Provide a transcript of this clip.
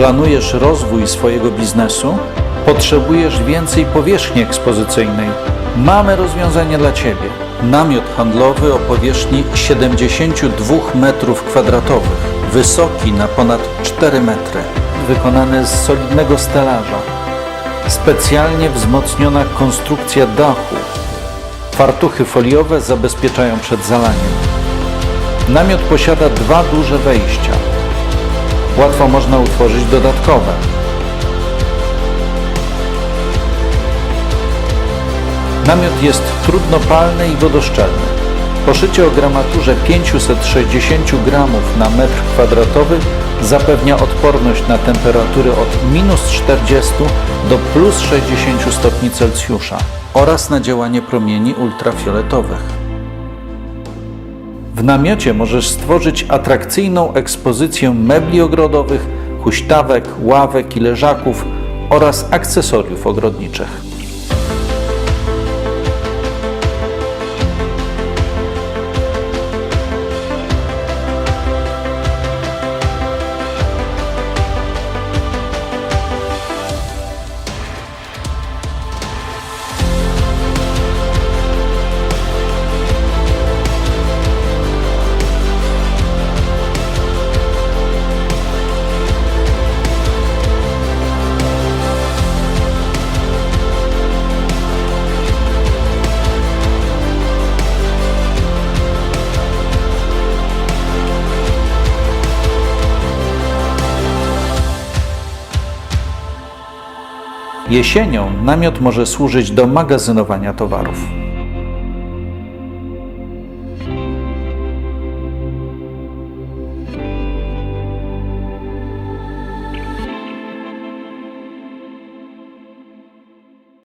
Planujesz rozwój swojego biznesu? Potrzebujesz więcej powierzchni ekspozycyjnej? Mamy rozwiązanie dla Ciebie. Namiot handlowy o powierzchni 72 m2, wysoki na ponad 4 metry, wykonany z solidnego stelaża, specjalnie wzmocniona konstrukcja dachu, fartuchy foliowe zabezpieczają przed zalaniem. Namiot posiada dwa duże wejścia. Łatwo można utworzyć dodatkowe. Namiot jest trudnopalny i wodoszczelny. Poszycie o gramaturze 560 gramów na metr kwadratowy zapewnia odporność na temperatury od minus 40 do plus 60 stopni Celsjusza oraz na działanie promieni ultrafioletowych. W namiocie możesz stworzyć atrakcyjną ekspozycję mebli ogrodowych, huśtawek, ławek i leżaków oraz akcesoriów ogrodniczych. Jesienią namiot może służyć do magazynowania towarów.